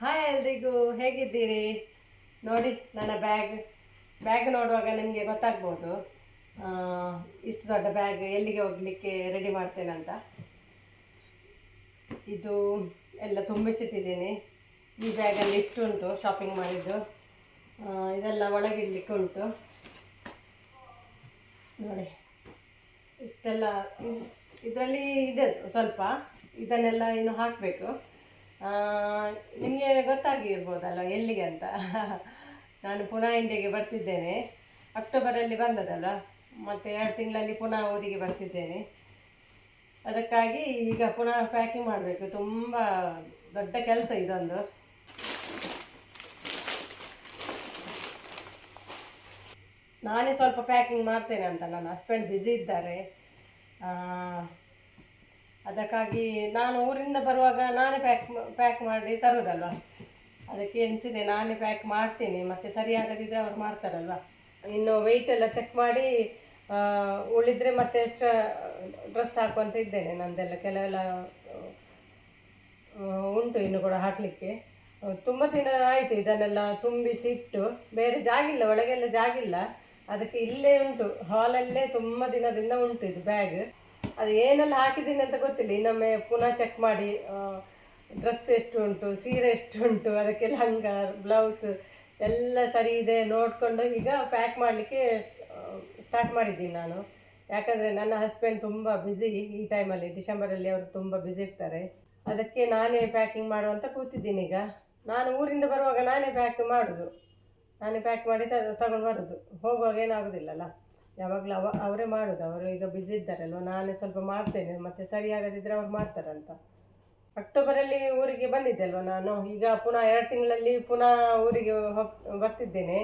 Hi ಎಲ್ರಿಗೂ, ಹೇಗಿದ್ದೀರಿ? ನೋಡಿ, ನನ್ನ ಬ್ಯಾಗ್ ಬ್ಯಾಗ್ ನೋಡುವಾಗ ನಿಮಗೆ ಗೊತ್ತಾಗ್ಬೋದು. ಇಷ್ಟು ದೊಡ್ಡ ಬ್ಯಾಗ್ ಎಲ್ಲಿಗೆ ಹೋಗಲಿಕ್ಕೆ ರೆಡಿ ಮಾಡ್ತೇನೆ ಅಂತ. ಇದು ಎಲ್ಲ ತುಂಬಿಸಿಟ್ಟಿದ್ದೀನಿ. ಈ ಬ್ಯಾಗಲ್ಲಿ ಇಷ್ಟು ಉಂಟು ಶಾಪಿಂಗ್ ಮಾಡಿದ್ದು. ಇದೆಲ್ಲ ಒಳಗಿಡ್ಲಿಕ್ಕೆ ಉಂಟು. ನೋಡಿ, ಇಷ್ಟೆಲ್ಲ ಇದರಲ್ಲಿ ಇದೆ ಸ್ವಲ್ಪ. ಇದನ್ನೆಲ್ಲ ಇನ್ನು ಹಾಕಬೇಕು. ನಿಮಗೆ ಗೊತ್ತಾಗಿರ್ಬೋದಲ್ಲ ಎಲ್ಲಿಗೆ ಅಂತ? ನಾನು ಪುನಃ ಇಂಡಿಯಾಗೆ ಬರ್ತಿದ್ದೇನೆ. ಅಕ್ಟೋಬರಲ್ಲಿ ಬಂದದಲ್ಲ ಮತ್ತು ಎರಡು ತಿಂಗಳಲ್ಲಿ ಪುನಃ ಊರಿಗೆ ಬರ್ತಿದ್ದೇನೆ. ಅದಕ್ಕಾಗಿ ಈಗ ಪುನಃ ಪ್ಯಾಕಿಂಗ್ ಮಾಡಬೇಕು. ತುಂಬ ದೊಡ್ಡ ಕೆಲಸ ಇದೊಂದು. ನಾನೇ ಸ್ವಲ್ಪ ಪ್ಯಾಕಿಂಗ್ ಮಾಡ್ತೇನೆ ಅಂತ ನನ್ನ ಹಸ್ಬೆಂಡ್ ಬ್ಯುಸಿ ಇದ್ದಾರೆ. ಅದಕ್ಕಾಗಿ ನಾನು ಊರಿಂದ ಬರುವಾಗ ನಾನೇ ಪ್ಯಾಕ್ ಪ್ಯಾಕ್ ಮಾಡಿ ತರೋದಲ್ವ? ಅದಕ್ಕೆ ಎನಿಸಿದೆ ನಾನೇ ಪ್ಯಾಕ್ ಮಾಡ್ತೀನಿ. ಮತ್ತು ಸರಿಯಾಗದಿದ್ದರೆ ಅವ್ರು ಮಾಡ್ತಾರಲ್ವ ಇನ್ನು ವೆಯ್ಟ್ ಎಲ್ಲ ಚೆಕ್ ಮಾಡಿ ಉಳಿದರೆ ಮತ್ತೆ ಎಕ್ಸ್ಟ್ರಾ ಡ್ರೆಸ್ ಹಾಕುವಂತ ಇದ್ದೇನೆ ನಂದೆಲ್ಲ. ಕೆಲವೆಲ್ಲ ಉಂಟು ಇನ್ನು ಕೂಡ ಹಾಕಲಿಕ್ಕೆ. ತುಂಬ ದಿನ ಆಯಿತು ಇದನ್ನೆಲ್ಲ ತುಂಬಿಸಿ ಇಟ್ಟು. ಬೇರೆ ಜಾಗಿಲ್ಲ ಒಳಗೆಲ್ಲ ಜಾಗಿಲ್ಲ ಅದಕ್ಕೆ ಇಲ್ಲೇ ಉಂಟು. ಹಾಲಲ್ಲೇ ತುಂಬ ದಿನದಿಂದ ಉಂಟು ಇದು ಬ್ಯಾಗ್ ಅದು ಏನೆಲ್ಲ ಹಾಕಿದ್ದೀನಿ ಅಂತ ಗೊತ್ತಿಲ್ಲ. ಇನ್ನೊಮ್ಮೆ ಪುನಃ ಚೆಕ್ ಮಾಡಿ ಡ್ರೆಸ್ ಎಷ್ಟು ಉಂಟು ಸೀರೆ ಎಷ್ಟು ಉಂಟು ಅದಕ್ಕೆ ಲಂಗ ಬ್ಲೌಸ್ ಎಲ್ಲ ಸರಿ ಇದೆ ನೋಡಿಕೊಂಡು ಈಗ ಪ್ಯಾಕ್ ಮಾಡಲಿಕ್ಕೆ ಸ್ಟಾರ್ಟ್ ಮಾಡಿದ್ದೀನಿ ನಾನು. ಯಾಕಂದರೆ ನನ್ನ ಹಸ್ಬೆಂಡ್ ತುಂಬ ಬ್ಯುಸಿ ಈ ಟೈಮಲ್ಲಿ ಡಿಸೆಂಬರಲ್ಲಿ ಅವರು ತುಂಬ ಬ್ಯುಸಿ ಇರ್ತಾರೆ. ಅದಕ್ಕೆ ನಾನೇ ಪ್ಯಾಕಿಂಗ್ ಮಾಡುವಂತ ಕೂತಿದ್ದೀನಿ ಈಗ. ನಾನು ಊರಿಂದ ಬರುವಾಗ ನಾನೇ ಪ್ಯಾಕ್ ಮಾಡೋದು. ನಾನೇ ಪ್ಯಾಕ್ ಮಾಡಿ ತಗೊಂಡು ಬರೋದು. ಹೋಗುವಾಗ ಏನಾಗೋದಿಲ್ಲಲ್ಲ. ಯಾವಾಗಲೂ ಅವ, ಅವರೇ ಮಾಡೋದು, ಅವರು ಈಗ ಬ್ಯುಸಿ ಇದ್ದಾರಲ್ವ, ನಾನೇ ಸ್ವಲ್ಪ ಮಾಡ್ತೇನೆ, ಮತ್ತು ಸರಿಯಾಗದಿದ್ದರೆ ಅವ್ರು ಮಾಡ್ತಾರಂತ. ಅಕ್ಟೋಬರಲ್ಲಿ ಊರಿಗೆ ಬಂದಿದ್ದೆ ಅಲ್ವ ನಾನು, ಈಗ ಪುನಃ ಎರಡು ತಿಂಗಳಲ್ಲಿ ಪುನಃ ಊರಿಗೆ ಹೋಗ್, ಬರ್ತಿದ್ದೇನೆ.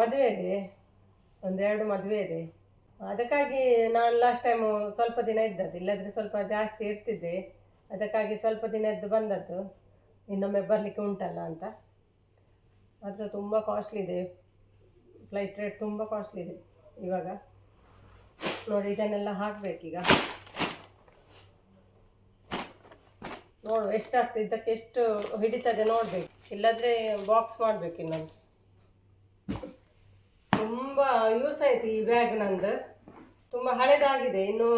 ಮದುವೆ ಇದೆ, ಒಂದೆರಡು ಮದುವೆ ಇದೆ. ಅದಕ್ಕಾಗಿ ನಾನು ಲಾಸ್ಟ್ ಟೈಮು ಸ್ವಲ್ಪ ದಿನ ಇದ್ದದ್ದು, ಇಲ್ಲದ್ರೆ ಸ್ವಲ್ಪ ಜಾಸ್ತಿ ಇರ್ತಿದ್ದೆ. ಅದಕ್ಕಾಗಿ ಸ್ವಲ್ಪ ದಿನ ಎದ್ದು ಬಂದದ್ದು, ಇನ್ನೊಮ್ಮೆ ಬರಲಿಕ್ಕೆ ಉಂಟಲ್ಲ ಅಂತ. ಮಾತ್ರ ತುಂಬ ಕಾಸ್ಟ್ಲಿ ಇದೆ. ಫ್ಲೈಟ್ ರೇಟ್ ತುಂಬ ಕಾಸ್ಟ್ಲಿ ಇದೆ ಇವಾಗ. ನೋಡಿ, ಇದನ್ನೆಲ್ಲ ಹಾಕಬೇಕೀಗ. ನೋಡು, ಎಷ್ಟಾಗ್ತದೆ? ಇದಕ್ಕೆ ಎಷ್ಟು ಹಿಡಿತದೆ ನೋಡಬೇಕು. ಇಲ್ಲದ್ರೆ ಬಾಕ್ಸ್ ಮಾಡಬೇಕು ಇನ್ನೊಂದು. ತುಂಬ ಯೂಸ್ ಆಯಿತು ಈ ಬ್ಯಾಗ್ ನಂದು. ತುಂಬ ಹಳೇದಾಗಿದೆ. ಇನ್ನು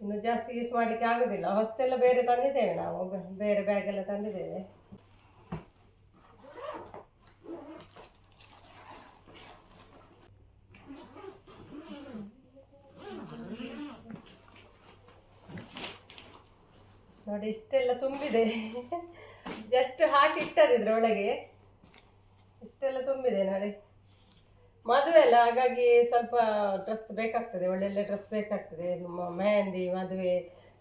ಇನ್ನು ಜಾಸ್ತಿ ಯೂಸ್ ಮಾಡಲಿಕ್ಕೆ ಆಗೋದಿಲ್ಲ. ಹೊಸ್ತೆಲ್ಲ ಬೇರೆ ತಂದಿದ್ದೇವೆ ನಾವು. ಬೇರೆ ಬ್ಯಾಗ್ ಎಲ್ಲ ತಂದಿದ್ದೇವೆ. ನೋಡಿ, ಇಷ್ಟೆಲ್ಲ ತುಂಬಿದೆ. ಜಸ್ಟ್ ಹಾಕಿ ಇಟ್ಟದಿದ್ರೆ ಒಳಗೆ ಇಷ್ಟೆಲ್ಲ ತುಂಬಿದೆ ನೋಡಿ. ಮದುವೆ ಅಲ್ಲ, ಹಾಗಾಗಿ ಸ್ವಲ್ಪ ಡ್ರೆಸ್ ಬೇಕಾಗ್ತದೆ, ಒಳ್ಳೊಳ್ಳೆ ಡ್ರೆಸ್ ಬೇಕಾಗ್ತದೆ. ಮೆಹಂದಿ ಮದುವೆ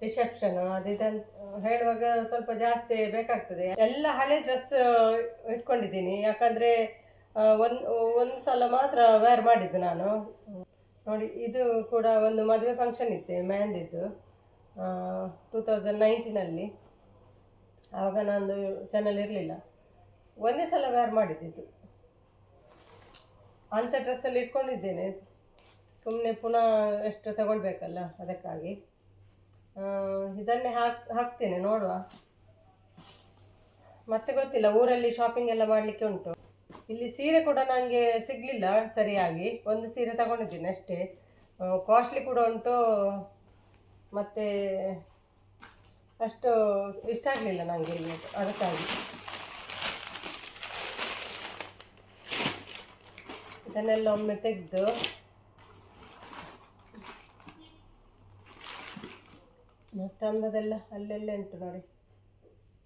ರಿಸೆಪ್ಷನ್ ಅದಿದಂತ ಹೇಳುವಾಗ ಸ್ವಲ್ಪ ಜಾಸ್ತಿ ಬೇಕಾಗ್ತದೆ. ಎಲ್ಲ ಹಳೆ ಡ್ರೆಸ್ ಇಟ್ಕೊಂಡಿದ್ದೀನಿ. ಯಾಕಂದರೆ ಒಂದು ಒಂದು ಸಲ ಮಾತ್ರ ವೇರ್ ಮಾಡಿದ್ದು ನಾನು. ನೋಡಿ, ಇದು ಕೂಡ ಒಂದು ಮದುವೆ ಫಂಕ್ಷನ್ ಇತ್ತು ಮೆಹಂದಿದ್ದು ಟೂ ತೌಸಂಡ್ ನೈನ್ಟೀನಲ್ಲಿ ಆವಾಗ ನಂದು ಚಾನಲ್ ಇರಲಿಲ್ಲ. ಒಂದೇ ಸಲ ವೇರ್ ಮಾಡಿದ್ದಿದ್ದು. ಅಂಥ ಡ್ರೆಸ್ಸಲ್ಲಿ ಇಟ್ಕೊಂಡಿದ್ದೇನೆ. ಸುಮ್ಮನೆ ಪುನಃ ಎಷ್ಟು ತಗೊಳ್ಬೇಕಲ್ಲ ಅದಕ್ಕಾಗಿ. ಇದನ್ನೇ ಹಾಕಿ, ಹಾಕ್ತೇನೆ, ನೋಡುವ. ಮತ್ತೆ ಗೊತ್ತಿಲ್ಲ, ಊರಲ್ಲಿ ಶಾಪಿಂಗ್ ಎಲ್ಲ ಮಾಡಲಿಕ್ಕೆ ಉಂಟು. ಇಲ್ಲಿ ಸೀರೆ ಕೂಡ ನನಗೆ ಸಿಗಲಿಲ್ಲ ಸರಿಯಾಗಿ. ಒಂದು ಸೀರೆ ತಗೊಂಡಿದ್ದೀನಿ ಅಷ್ಟೇ. ಕಾಸ್ಟ್ಲಿ ಕೂಡ ಉಂಟು. ಮತ್ತು ಅಷ್ಟು ಇಷ್ಟ ಆಗಲಿಲ್ಲ ನನಗೆ ಇಲ್ಲಿ ಅದಕ್ಕಾಗಿ. ಇದನ್ನೆಲ್ಲ ಒಮ್ಮೆ ತೆಗೆದು ತಂದದೆಲ್ಲ ಅಲ್ಲೆಲ್ಲ ಉಂಟು ನೋಡಿ.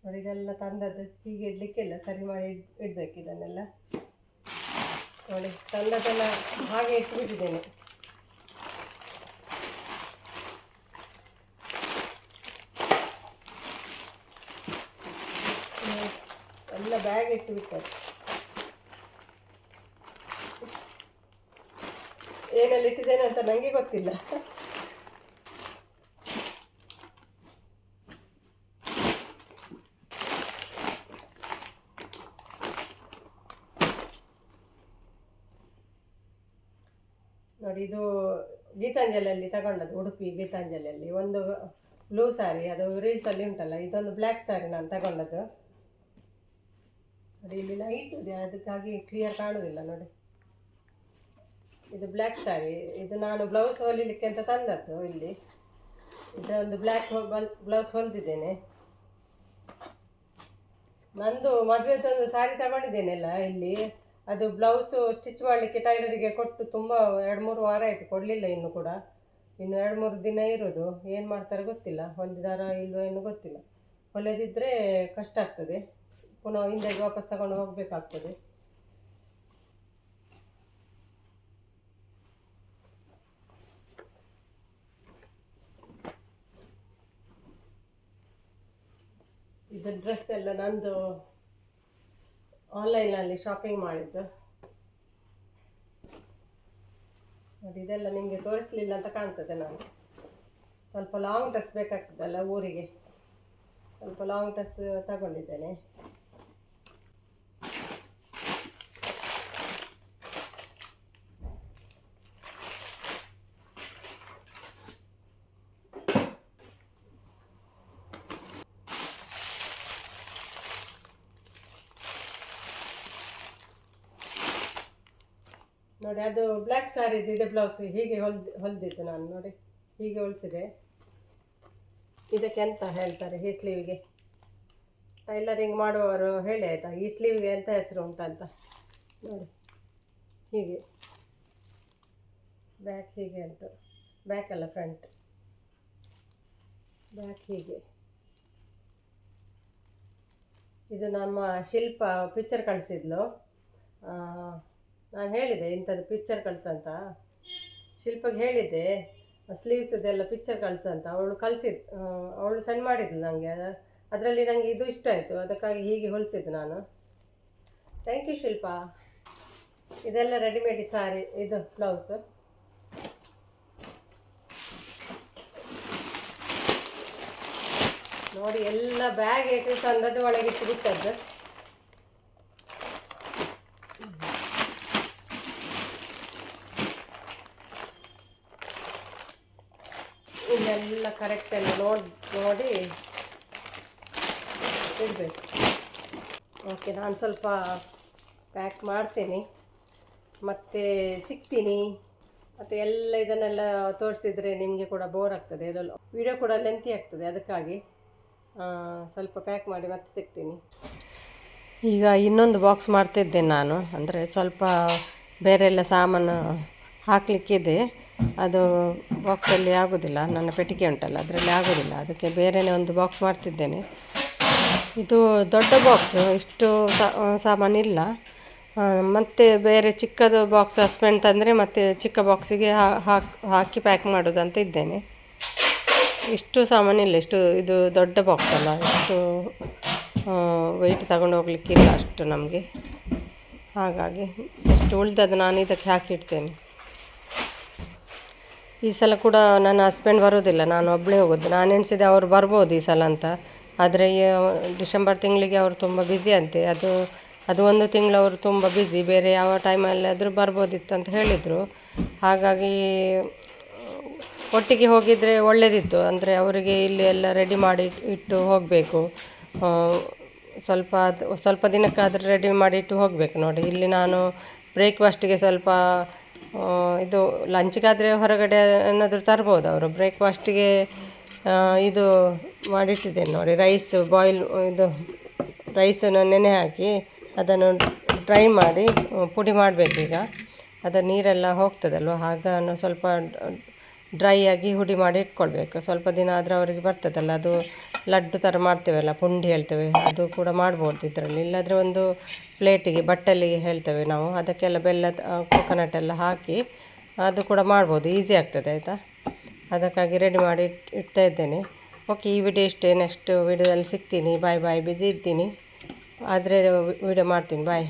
ನೋಡಿ ಇದೆಲ್ಲ ತಂದದ್ದು. ಹೀಗೆ ಇಡಲಿಕ್ಕಿಲ್ಲ ಸರಿ ಮಾಡಿ ಇಡ್, ಇಡಬೇಕು ಇದನ್ನೆಲ್ಲ. ನೋಡಿ ತಂದದೆಲ್ಲ ಹಾಗೆ ಇಟ್ಬಿಟ್ಟಿದ್ದೇನೆ. ಎಲ್ಲ ಬ್ಯಾಗ್ ಇಟ್ಟು ಬಿಟ್ಟದ್ದು ಏನೆಲ್ಲ ಇಟ್ಟಿದ್ದೇನೆ ಅಂತ ನನಗೆ ಗೊತ್ತಿಲ್ಲ. ನೋಡಿ, ಇದು ಗೀತಾಂಜಲಿಯಲ್ಲಿ ತಗೊಂಡದ್ದು, ಉಡುಪಿ ಗೀತಾಂಜಲಿಯಲ್ಲಿ. ಒಂದು ಬ್ಲೂ ಸ್ಯಾರಿ ಅದು ರೀಲ್ಸಲ್ಲಿ ಉಂಟಲ್ಲ, ಇದೊಂದು ಬ್ಲ್ಯಾಕ್ ಸ್ಯಾರಿ ನಾನು ತಗೊಂಡದ್ದು. ನೋಡಿ, ಇಲ್ಲಿ ಲೈಟ್ ಇದೆ, ಅದಕ್ಕಾಗಿ ಕ್ಲಿಯರ್ ಕಾಣುವುದಿಲ್ಲ ನೋಡಿ. ಇದು ಬ್ಲ್ಯಾಕ್ ಸ್ಯಾರಿ ಇದು ನಾನು ಬ್ಲೌಸ್ ಹೊಲಿಲಿಕ್ಕೆ ಅಂತ ತಂದದ್ದು ಇಲ್ಲಿ. ಇದೊಂದು ಬ್ಲ್ಯಾಕ್ ಬ್ಲೌಸ್ ಹೊಲಿದಿದ್ದೇನೆ. ನಂದು ಮದುವೆದೊಂದು ಸಾರಿ ತಗೊಂಡಿದ್ದೇನೆಲ್ಲ ಇಲ್ಲಿ, ಅದು ಬ್ಲೌಸು ಸ್ಟಿಚ್ ಮಾಡಲಿಕ್ಕೆ ಟೈಲರಿಗೆ ಕೊಟ್ಟು ತುಂಬ ಎರಡು ಮೂರು ವಾರ ಆಯಿತು, ಕೊಡಲಿಲ್ಲ ಇನ್ನು ಕೂಡ. ಇನ್ನು ಎರಡು ಮೂರು ದಿನ ಇರೋದು, ಏನು ಮಾಡ್ತಾರೆ ಗೊತ್ತಿಲ್ಲ ಹೊಲಿದಾರ ಇಲ್ವೋ ಏನು ಗೊತ್ತಿಲ್ಲ. ಹೊಲೆದಿದ್ದರೆ ಕಷ್ಟ ಆಗ್ತದೆ. ಪುನಃ ಹಿಂದೆಗೆ ವಾಪಸ್ ತಗೊಂಡು ಹೋಗಬೇಕಾಗ್ತದೆ. ಇದು ಡ್ರೆಸ್ ಎಲ್ಲ ನಂದು ಆನ್ಲೈನಲ್ಲಿ ಶಾಪಿಂಗ್ ಮಾಡಿದ್ದು. ನೋಡಿ ಇದೆಲ್ಲ ನಿಮಗೆ ತೋರಿಸ್ಲಿಲ್ಲ ಅಂತ ಕಾಣ್ತದೆ ನಾನು. ಸ್ವಲ್ಪ ಲಾಂಗ್ ಡ್ರೆಸ್ ಬೇಕಾಗ್ತದಲ್ಲ ಊರಿಗೆ. ಸ್ವಲ್ಪ ಲಾಂಗ್ ಡ್ರೆಸ್ ತಗೊಂಡಿದ್ದೇನೆ. ನೋಡಿ, ಅದು ಬ್ಲ್ಯಾಕ್ ಸ್ಯಾರಿದು ಇದೆ ಬ್ಲೌಸ್ ಹೀಗೆ ಹೊಲ್ದು, ಹೊಲ್ದಿದ್ದು ನಾನು, ನೋಡಿ, ಹೀಗೆ ಹೊಲಿಸಿದೆ. ಇದಕ್ಕೆ ಎಂತ ಹೇಳ್ತಾರೆ ಈ ಸ್ಲೀವ್ಗೆ ಟೈಲರಿಂಗ್ ಮಾಡುವವರು ಹೇಳಿ ಆಯಿತಾ, ಈ ಸ್ಲೀವ್ಗೆ ಎಂಥ ಹೆಸರು ಉಂಟಂತ ನೋಡಿ, ಹೀಗೆ. ಬ್ಯಾಕ್ ಹೀಗೆ ಉಂಟು. ಬ್ಯಾಕ್ ಅಲ್ಲ ಫ್ರಂಟ್ ಬ್ಯಾಕ್ ಹೀಗೆ. ಇದು ನಮ್ಮ ಶಿಲ್ಪ ಪಿಕ್ಚರ್ ಕಳಿಸಿದ್ಲು. ನಾನು ಹೇಳಿದೆ, ಇಂಥದ್ದು ಪಿಕ್ಚರ್ ಕಳ್ಸಂತ. ಶಿಲ್ಪಗೆ ಹೇಳಿದ್ದೆ ಸ್ಲೀವ್ಸದೆಲ್ಲ ಪಿಕ್ಚರ್ ಕಳ್ಸಂತ. ಅವಳು ಕಳಿಸಿದ್ ಅವಳು ಸೆಂಡ್ ಮಾಡಿದ್ಲು ನನಗೆ ಅದರಲ್ಲಿ ನನಗೆ ಇದು ಇಷ್ಟ ಆಯಿತು. ಅದಕ್ಕಾಗಿ ಹೀಗೆ ಹೊಲಿಸಿದ್ದು ನಾನು. Thank you Shilpa. ಇದೆಲ್ಲ ರೆಡಿಮೇಡ್ ಸಾರಿ ಇದು ಬ್ಲೌಸ್ ನೋಡಿ, ಎಲ್ಲ ಬ್ಯಾಗ್ ಏಕೆ ತಂದದ್ದು ಒಳಗೆ ಬಿಟ್ಟದ್ದು ಕರೆಕ್ಟ್ ಎಲ್ಲ ನೋಡಿ ನೋಡಿ ಇಡಬೇಕು. ಓಕೆ ನಾನು ಸ್ವಲ್ಪ ಪ್ಯಾಕ್ ಮಾಡ್ತೀನಿ. ಮತ್ತು ಸಿಗ್ತೀನಿ. ಮತ್ತು ಎಲ್ಲ ಇದನ್ನೆಲ್ಲ ತೋರಿಸಿದರೆ ನಿಮಗೆ ಕೂಡ ಬೋರ್ ಆಗ್ತದೆ. ಅದರಲ್ಲಿ ವಿಡಿಯೋ ಕೂಡ ಲೆಂತಿ ಆಗ್ತದೆ, ಅದಕ್ಕಾಗಿ ಸ್ವಲ್ಪ ಪ್ಯಾಕ್ ಮಾಡಿ ಮತ್ತೆ ಸಿಗ್ತೀನಿ. ಈಗ ಇನ್ನೊಂದು ಬಾಕ್ಸ್ ಮಾಡ್ತಿದ್ದೆ ನಾನು. ಅಂದರೆ ಸ್ವಲ್ಪ ಬೇರೆಲ್ಲ ಸಾಮಾನು ಹಾಕಲಿಕ್ಕಿದೆ. ಅದು ಬಾಕ್ಸಲ್ಲಿ ಆಗೋದಿಲ್ಲ, ನನ್ನ ಪೆಟ್ಟಿಗೆ ಉಂಟಲ್ಲ, ಅದರಲ್ಲಿ ಆಗೋದಿಲ್ಲ. ಅದಕ್ಕೆ ಬೇರೆಯೇ ಒಂದು ಬಾಕ್ಸ್ ಮಾಡ್ತಿದ್ದೇನೆ. ಇದು ದೊಡ್ಡ ಬಾಕ್ಸ್ ಇಷ್ಟು ಸಾಮಾನು ಮತ್ತು ಮತ್ತೆ ಬೇರೆ ಚಿಕ್ಕದು ಬಾಕ್ಸ್ ಹಸ್ಬೆಂಡ್ ತಂದರೆ ಮತ್ತೆ ಚಿಕ್ಕ ಬಾಕ್ಸಿಗೆ ಹಾಕಿ ಪ್ಯಾಕ್ ಮಾಡೋದಂತ ಇದ್ದೇನೆ. ಇಷ್ಟು ಸಾಮಾನು ಇಲ್ಲ, ಇಷ್ಟು, ಇದು ದೊಡ್ಡ ಬಾಕ್ಸ್ ಅಲ್ಲ. ಇಷ್ಟು ವೆಯ್ಟ್ ತಗೊಂಡು ಹೋಗ್ಲಿಕ್ಕಿಲ್ಲ ಅಷ್ಟು ನಮಗೆ. ಹಾಗಾಗಿ, ಇಷ್ಟು ಉಳಿದದ್ದು ನಾನು ಇದಕ್ಕೆ ಹಾಕಿಡ್ತೇನೆ. ಈ ಸಲ ಕೂಡ ನನ್ನ ಹಸ್ಬೆಂಡ್ ಬರೋದಿಲ್ಲ, ನಾನು ಒಬ್ಬಳೇ ಹೋಗೋದು. ನಾನು ಎಣಿಸಿದೆ ಅವರು ಬರ್ಬೋದು ಈ ಸಲ ಅಂತ. ಆದರೆ ಡಿಸೆಂಬರ್ ತಿಂಗಳಿಗೆ ಅವರು ತುಂಬ ಬ್ಯುಸಿ ಅಂತೆ. ಅದು ಅದು ಒಂದು ತಿಂಗಳು ಅವರು ತುಂಬ ಬ್ಯುಸಿ ಬೇರೆ ಯಾವ ಟೈಮಲ್ಲಾದರೂ ಬರ್ಬೋದಿತ್ತು ಅಂತ ಹೇಳಿದರು. ಹಾಗಾಗಿ, ಒಟ್ಟಿಗೆ ಹೋಗಿದರೆ ಒಳ್ಳೆಯದಿತ್ತು ಅಂದರೆ ಅವರಿಗೆ ಇಲ್ಲಿ ಎಲ್ಲ ರೆಡಿ ಮಾಡಿ ಇಟ್ಟು ಹೋಗಬೇಕು. ಸ್ವಲ್ಪ ಸ್ವಲ್ಪ ದಿನಕ್ಕಾದರೂ ರೆಡಿ ಮಾಡಿ ಇಟ್ಟು ಹೋಗಬೇಕು ನೋಡಿ. ಇಲ್ಲಿ ನಾನು ಬ್ರೇಕ್ಫಾಸ್ಟಿಗೆ ಸ್ವಲ್ಪ ಇದು ಲಂಚ್ಗಾದರೆ ಹೊರಗಡೆ ಏನಾದರೂ ತರ್ಬೋದು ಅವರು? ಬ್ರೇಕ್ಫಾಸ್ಟಿಗೆ ಇದು ಮಾಡಿಟ್ಟಿದ್ದೇನೆ ನೋಡಿ ರೈಸ್ ಬಾಯ್ಲ್ ಇದು ರೈಸನ್ನು ನೆನೆ ಹಾಕಿ ಅದನ್ನು ಡ್ರೈ ಮಾಡಿ ಪುಡಿ ಮಾಡಬೇಕೀಗ ಅದು ನೀರೆಲ್ಲ ಹೋಗ್ತದಲ್ವ? ನಾವು ಸ್ವಲ್ಪ ಡ್ರೈ ಆಗಿ ಹುಡಿ ಮಾಡಿ ಇಟ್ಕೊಳ್ಬೇಕು. ಸ್ವಲ್ಪ ದಿನ ಆದರೆ ಅವರಿಗೆ ಬರ್ತದಲ್ಲ, ಅದು ಲಡ್ಡು ಥರ ಮಾಡ್ತೇವಲ್ಲ, ಪುಂಡಿ ಹೇಳ್ತೇವೆ, ಅದು ಕೂಡ ಮಾಡ್ಬೋದು ಇದರಲ್ಲಿ. ಇಲ್ಲಾದರೆ ಒಂದು ಪ್ಲೇಟಿಗೆ ಬಟ್ಟಲಿಗೆ ಹೇಳ್ತೇವೆ ನಾವು. ಅದಕ್ಕೆಲ್ಲ ಬೆಲ್ಲ ಕೊಕೊನಟ್ ಎಲ್ಲ ಹಾಕಿ ಅದು ಕೂಡ ಮಾಡ್ಬೋದು. ಈಸಿ ಆಗ್ತದೆ, ಆಯಿತಾ? ಅದಕ್ಕಾಗಿ ರೆಡಿ ಮಾಡಿ ಇಡ್ತಾ ಇದ್ದೇನೆ. ಓಕೆ ಈ ವಿಡಿಯೋ ಇಷ್ಟೇ. ನೆಕ್ಸ್ಟ್ ವಿಡಿಯೋದಲ್ಲಿ ಸಿಗ್ತೀನಿ. ಬಾಯ್ ಬಾಯ್ ಬ್ಯುಸಿ ಇದ್ದೀನಿ. ಆದರೆ ವಿಡಿಯೋ ಮಾಡ್ತೀನಿ. ಬಾಯ್